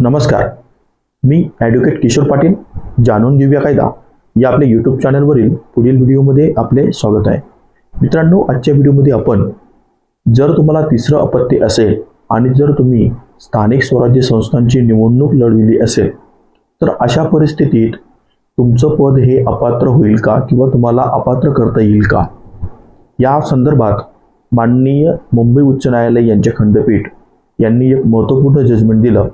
नमस्कार. मी ॲडव्होकेट किशोर पाटील जाणून घेऊया कायदा. या आपल्या यूट्यूब चॅनलवरील पुढील व्हिडिओमध्ये आपले स्वागत आहे. मित्रांनो आजच्या व्हिडिओमध्ये आपण जर तुम्हाला तिसरं अपत्य असेल आणि जर तुम्ही स्थानिक स्वराज्य संस्थांची निवडणूक लढविली असेल तर अशा परिस्थितीत तुमचं पद हे अपात्र होईल का किंवा तुम्हाला अपात्र करता येईल का? या संदर्भात माननीय मुंबई उच्च न्यायालय यांचे खंडपीठ यांनी एक महत्त्वपूर्ण जजमेंट दिलं.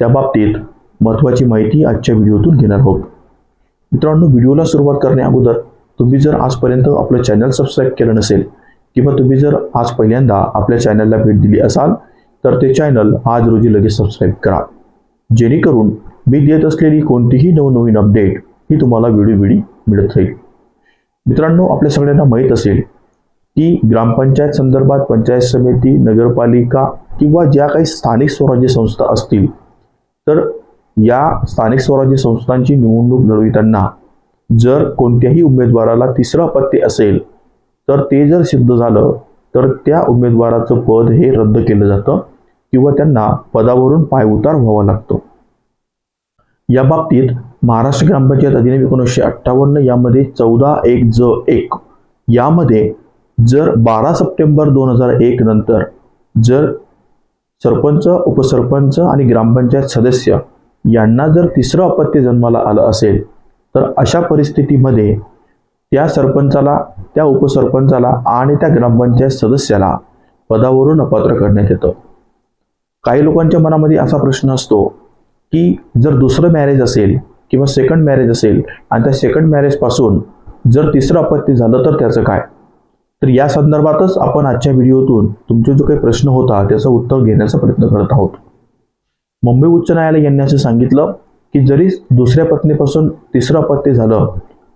त्या बाबतीत महत्त्वाची माहिती आजच्या व्हिडिओतून घेणार आहोत. मित्रांनो व्हिडिओला सुरुवात करण्या अगोदर तुम्ही जर आजपर्यंत आपलं चॅनल सबस्क्राईब केलं नसेल किंवा तुम्ही जर आज पहिल्यांदा आपल्या चॅनलला भेट दिली असाल तर ते चॅनल आज रोजी लगेच सबस्क्राईब करा. जेणेकरून मी देत असलेली कोणतीही नवनवीन अपडेट ही तुम्हाला वेळोवेळी मिळत राहील. मित्रांनो आपल्या सगळ्यांना माहीत असेल की ग्रामपंचायत संदर्भात पंचायत समिती नगरपालिका किंवा ज्या काही स्थानिक स्वराज्य संस्था असतील तर या स्थानिक स्वराज्य संस्थांची निवडणूक लढविताना जर कोणत्याही उमेदवाराला तिसरं अपत्य असेल तर ते जर सिद्ध झालं तर त्या उमेदवाराचं पद हे रद्द केलं जातं किंवा त्यांना पदावरून पायउतार व्हावा लागतो. या बाबतीत महाराष्ट्र ग्रामपंचायत अधिनियम एकोणीसशे अठ्ठावन्न यामध्ये चौदा एक ज एक यामध्ये जर बारा सप्टेंबर दोन हजार एक नंतर जर सरपंच उपसरपंच आणि ग्रामपंचायत सदस्य यांना जर तिसरं अपत्य जन्माला आलं असेल तर अशा परिस्थितीमध्ये त्या सरपंचाला त्या उपसरपंचाला आणि त्या ग्रामपंचायत सदस्याला पदावरून अपात्र करण्यात येतं. काही लोकांच्या मनामध्ये असा प्रश्न असतो की जर दुसरं मॅरेज असेल किंवा सेकंड मॅरेज असेल आणि त्या सेकंड मॅरेजपासून जर तिसरं अपत्य झालं तर त्याचं काय? तर या संदर्भातच आपण आजच्या व्हिडिओतून तुमचे जो काही प्रश्न होता त्याचं उत्तर घेण्याचा प्रयत्न करत आहोत. मुंबई उच्च न्यायालय यांनी असं सांगितलं की जरी दुसऱ्या पत्नीपासून तिसरं अपत्य झालं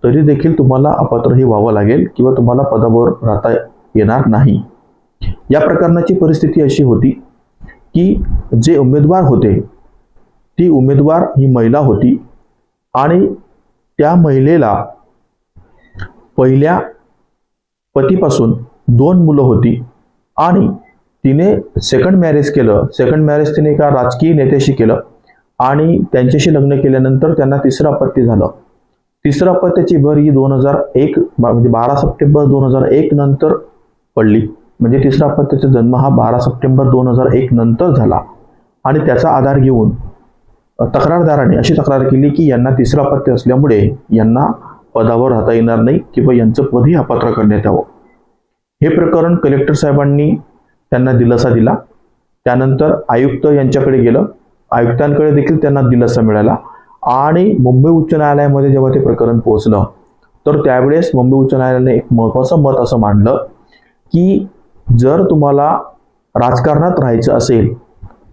तरी देखील तुम्हाला अपात्र हे व्हावं लागेल किंवा तुम्हाला पदावर राहता येणार नाही. या प्रकरणाची परिस्थिती अशी होती की जे उमेदवार होते ती उमेदवार ही महिला होती आणि त्या महिलेला पहिल्या पतीपासून दोन मुलं होती. आणि तिने सेकंड मॅरेज केलं. सेकंड मॅरेज तिने एका राजकीय नेत्याशी केलं. आणि त्यांच्याशी लग्न केल्यानंतर त्यांना तिसरं अपत्य झालं. तिसरं अपत्याची भर ही दोन हजार एक म्हणजे बारा सप्टेंबर दोन हजार एक नंतर पडली. म्हणजे तिसरा अपत्याचा जन्म हा बारा सप्टेंबर दोन हजार एक नंतर झाला. आणि त्याचा आधार घेऊन तक्रारदाराने अशी तक्रार केली की यांना तिसरं अपत्य असल्यामुळे यांना पदावर राहता येणार नाही किंवा यांचं पदही अपात्र करण्यात यावं. हे प्रकरण कलेक्टर साहेबांनी त्यांना दिलासा दिला. त्यानंतर आयुक्त यांच्याकडे गेलं. आयुक्तांकडे देखील त्यांना दिलासा मिळाला. आणि मुंबई उच्च न्यायालयामध्ये जेव्हा ते प्रकरण पोहोचलं तर त्यावेळेस मुंबई उच्च न्यायालयाने एक महत्त्वाचं मत असं मांडलं की जर तुम्हाला राजकारणात राहायचं असेल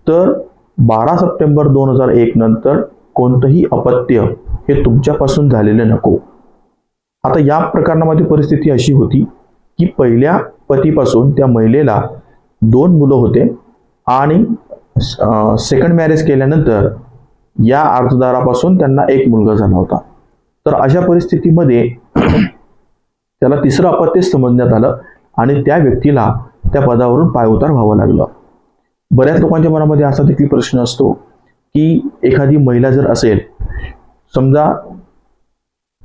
तर बारा सप्टेंबर दोन हजार एक नंतर कोणतंही अपत्य हे तुमच्यापासून झालेलं नको. आता या प्रकरणामध्ये परिस्थिती अशी होती की पहिल्या पतीपासून त्या महिलेला दोन मुलं होते आणि सेकंड मॅरेज केल्यानंतर या अर्जदारापासून त्यांना एक मुलगा झाला होता. तर अशा परिस्थितीमध्ये त्याला तिसरं अपत्य समजण्यात आलं आणि त्या व्यक्तीला त्या पदावरून पायउतार व्हावं लागलं. बऱ्याच लोकांच्या मनामध्ये असा देखील प्रश्न असतो की एखादी महिला जर असेल समजा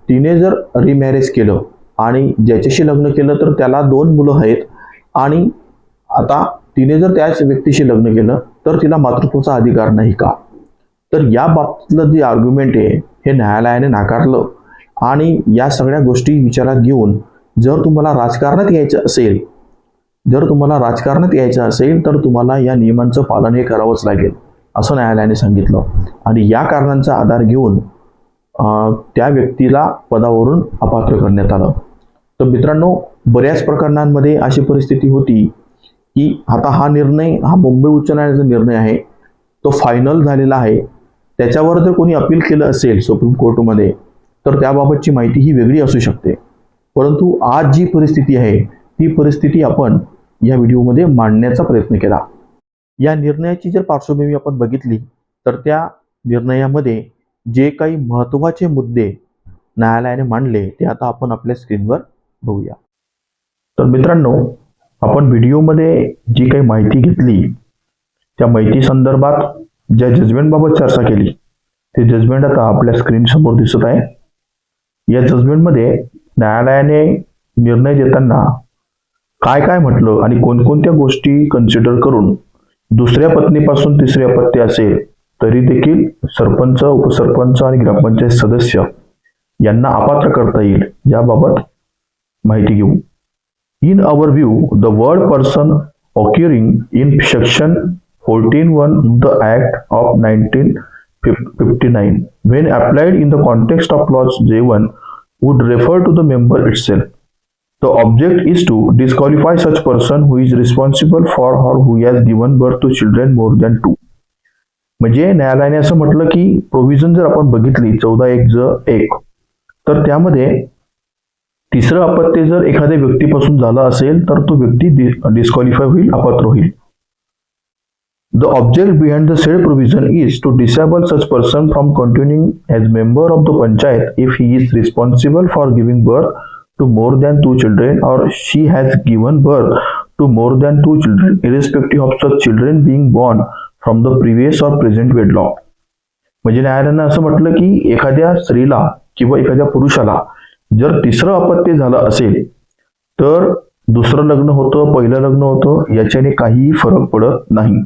तिने जर रिमॅरेज केलं आणि ज्याच्याशी लग्न केलं तर त्याला दोन मुलं आहेत आणि आता तिने जर त्याच व्यक्तीशी लग्न केलं तर तिला मातृत्वाचा अधिकार नाही का? तर या बाबतीतलं जे आर्ग्युमेंट आहे हे न्यायालयाने नाकारलं. आणि या सगळ्या गोष्टी विचारात घेऊन जर तुम्हाला राजकारणात यायचं असेल जर तुम्हाला राजकारणात यायचं असेल तर तुम्हाला या नियमांचं पालन हे करावंच लागेल असं न्यायालयाने सांगितलं. आणि या कारणांचा आधार घेऊन त्या व्यक्तीला पदावरून अपात्र करण्यात आलं. तर मित्रांनो बऱ्याच प्रकरणांमध्ये अशी परिस्थिती होती की आता हा निर्णय हा मुंबई उच्च न्यायालयाचा निर्णय आहे. तो फायनल झालेला आहे. त्याच्यावर जर कोणी अपील केलं असेल सुप्रीम कोर्टमध्ये तर त्याबाबतची माहिती ही वेगळी असू शकते. परंतु आज जी परिस्थिती आहे ती परिस्थिती आपण या व्हिडिओमध्ये मांडण्याचा प्रयत्न केला. या निर्णयाची जर पार्श्वभूमी आपण बघितली तर त्या निर्णयामध्ये जे काही महत्त्वाचे मुद्दे न्यायालयाने मांडले ते आता आपण आपल्या स्क्रीनवर बघूया. तर मित्रांनो आपण व्हिडिओमध्ये जी काही माहिती घेतली त्या माहिती संदर्भात ज्या जजमेंटबाबत चर्चा केली ते जजमेंट आता आपल्या स्क्रीन समोर दिसत आहे. या जजमेंटमध्ये न्यायालयाने निर्णय देताना काय काय म्हटलं आणि कोणकोणत्या गोष्टी कन्सिडर करून दुसऱ्या पत्नीपासून तिसरी अपत्य असेल तरी देखील सरपंच उपसरपंच आणि ग्रामपंचायत सदस्य यांना अपात्र करता येईल याबाबत माहिती घेऊ in our view the word person occurring in section 14.1 of the Act of 1959 when applied in the context of clause J1 would refer to the member itself. The object is to disqualify such person who is responsible for or who has given birth to children more than two. म्हणजे न्यायालयाने असं म्हटलं की provision जर आपण बघितली चौदा एक ज एक तर त्यामध्ये तिसरं अपत्य जर एखाद्या व्यक्तीपासून झालं असेल तर तो व्यक्ती डिस्क्वालिफाय होईल अपात्र होईल. The object behind the said provision is to disable such person from continuing as member of the panchayat if he is responsible for giving birth to more than two children or she has given birth to more than two children irrespective of such children being born from the previous or present wedlock म्हणजे न्यायालयानं असं म्हटलं की एखाद्या स्त्रीला किंवा एखाद्या पुरुषाला जर तिसरं अपत्य झालं असेल तर दुसरं लग्न होतं पहिलं लग्न होतं याच्याने काहीही फरक पडत नाही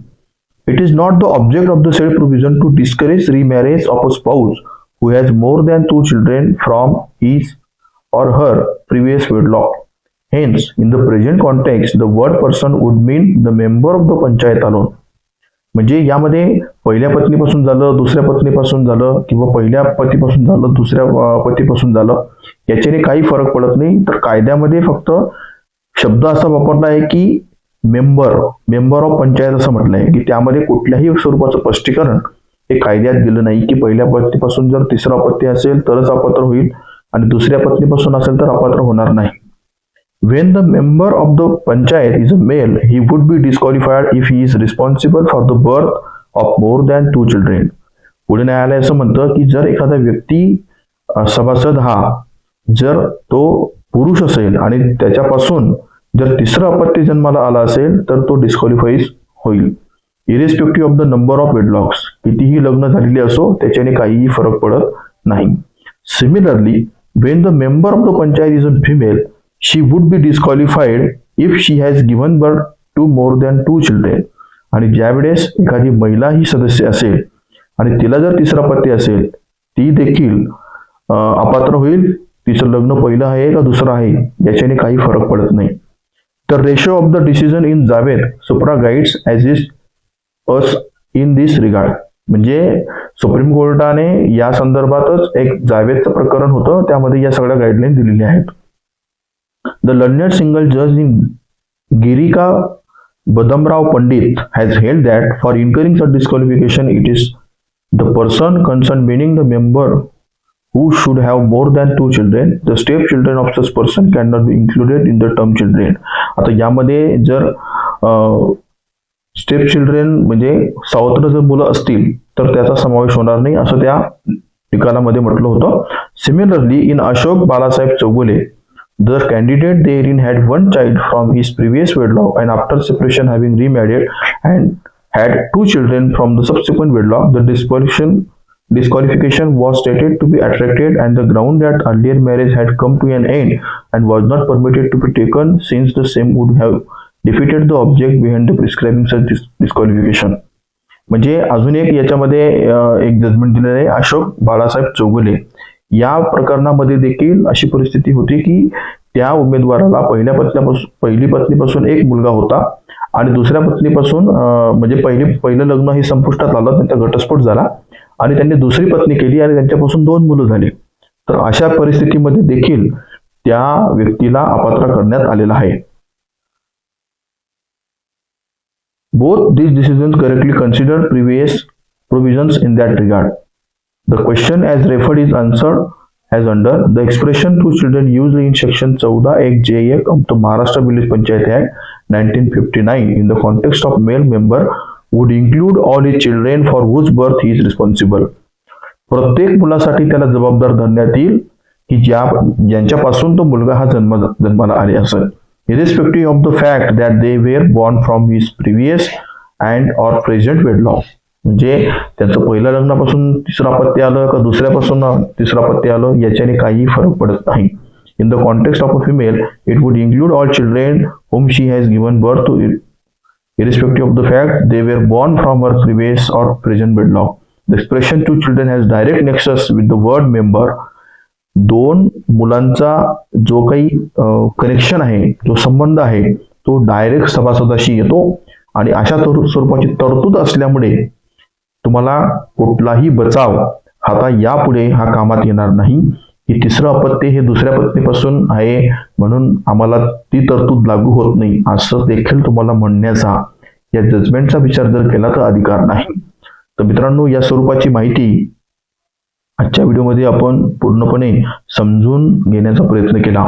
it is not the object of the self provision to discourage remarriage of a spouse who has more than two children from his or her previous wedlock. Hence, in the present context, the word person would mean the member of the panchayat alone. म्हणजे यामध्ये पहिल्या पत्नीपासून झालं दुसऱ्या पत्नीपासून झालं किंवा पहिल्या पतीपासून झालं दुसऱ्या पतीपासून झालं याच्याने काही फरक पडत नाही. तर कायद्यामध्ये फक्त शब्द असा वापरला आहे की मेंबर मेंबर ऑफ पंचायत असं म्हटलं आहे की त्यामध्ये कुठल्याही स्वरूपाचं स्पष्टीकरण हे कायद्यात दिलं नाही की पहिल्या पत्नीपासून जर तिसरा अपत्य असेल तरच अपात्र होईल आणि दुसऱ्या पत्नीपासून असेल तर अपात्र होणार नाही. When the member of the panchayat is a male he would be disqualified if he is responsible for the birth of more than two children. पुढे न्यायालय असं म्हणतं की जर एखादा व्यक्ती सभासद हा जर तो पुरुष असेल आणि त्याच्यापासून जर तिसरं अपत्य जन्माला आला असेल तर तो डिस्क्वालिफाईज होईल irrespective of the number of wedlocks कितीही लग्न झालेली असो त्याच्याने काहीही फरक पडत नाही similarly when the member of the panchayat is a female she would be disqualified if she has given birth to more than two children आणि ज्यावेळेस एखादी महिला ही सदस्य असेल आणि तिला जर तिसरा पती असेल ती देखील अपात्र होईल. तिचं लग्न पहिलं आहे का दुसरं आहे याच्याने काही फरक पडत नाही. तर ratio of the decision in Javed supra guides as is us in this regard म्हणजे सुप्रीम कोर्टाने या संदर्भातच एक जावेदचं प्रकरण होतं. त्यामध्ये या सगळ्या गाईडलाईन दिलेल्या आहेत. द लर्नड सिंगल जज in Girika Badamrao Pandit has held that for incurring such disqualification it is the person concern meaning the member should have more than two two the step step of of person can cannot be included in the term children. आता यामध्ये जर step children म्हणजे सावत्र जर मुलं असतील तर त्याचा समावेश होणार नाही असं त्या निकालामध्ये म्हटलं होतं. Similarly in Ashok Balasaheb Chougule The candidate therein had one child from his previous wedlock and after separation having remarried and had two children from the subsequent wedlock, the disqualification disqualification was stated to be attracted and the ground that earlier marriage had come to an end and was not permitted to be taken since the same would have defeated the object behind the prescribing such disqualification. म्हणजे अजून एक याच्यामध्ये एक judgement दिलेलं आहे अशोक बाळासाहेब चौगुले या प्रकरणामध्ये देखील अशी परिस्थिती होती की त्या उमेदवाराला पहिल्या पत्नीपासून पहिली पत्नीपासून एक मुलगा होता आणि दुसऱ्या पत्नीपासून म्हणजे पहिली पहिलं लग्न हे संपुष्टात आलं त्यांचा घटस्फोट झाला आणि त्यांनी दुसरी पत्नी केली आणि त्यांच्यापासून दोन मुलं झाली तर अशा परिस्थितीमध्ये देखील त्या व्यक्तीला अपात्र करण्यात आलेला आहे Both these decisions correctly considered previous provisions in that regard. The question as referred is answered as under the expression two children used in section 14 J of the Maharashtra Village Panchayat Act 1959 in the context of male member would include all his children for whose birth he is responsible. प्रत्येक मुलासाठी त्याला जबाबदार धरण्यात येईल की ज्या ज्यांच्यापासून तो मुलगा हा जन्म जन्माला आले असेल irrespective of the fact that they were born from his previous and or present wedlock म्हणजे त्याचं पहिल्या लग्नापासून तिसरं अपत्य आलं का दुसऱ्यापासून तिसरं अपत्य आलं याच्याने काही फरक पडत नाही in the context of a female it would include all children whom she has given birth to irrespective of the fact they were born from her previous or present wedlock. The expression two children has direct nexus with the word member. दोन मुलांचा जो काही connection आहे जो संबंध आहे तो direct सभासदाशी येतो आणि अशा तर स्वरूपाची तरतूद असल्यामुळे तुम्हाला कुठलाही बचाव आता यापुढे हा कामात येणार नाही. की तिसरं अपत्य हे दुसऱ्या पत्नीपासून आहे म्हणून आम्हाला ती तरतूद लागू होत नाही असं देखील तुम्हाला म्हणण्याचा या जजमेंटचा विचार जर केला तर अधिकार नाही. तर मित्रांनो या स्वरूपाची माहिती आजच्या व्हिडिओमध्ये आपण पूर्णपणे समजून घेण्याचा प्रयत्न केला.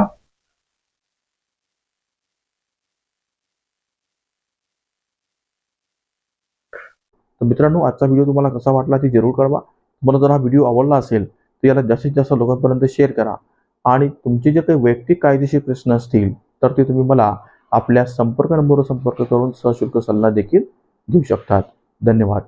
तर मित्रांनो आजचा व्हिडिओ तुम्हाला कसा वाटला ते जरूर कळवा. तुम्हाला जर हा व्हिडिओ आवडला असेल तर याला जास्तीत जास्त लोकांपर्यंत शेअर करा. आणि तुमचे जे काही वैयक्तिक कायदेशीर प्रश्न असतील तर ते तुम्ही मला आपल्या संपर्क नंबरवर संपर्क करून सशुल्क सल्ला देखील देऊ शकतात. धन्यवाद.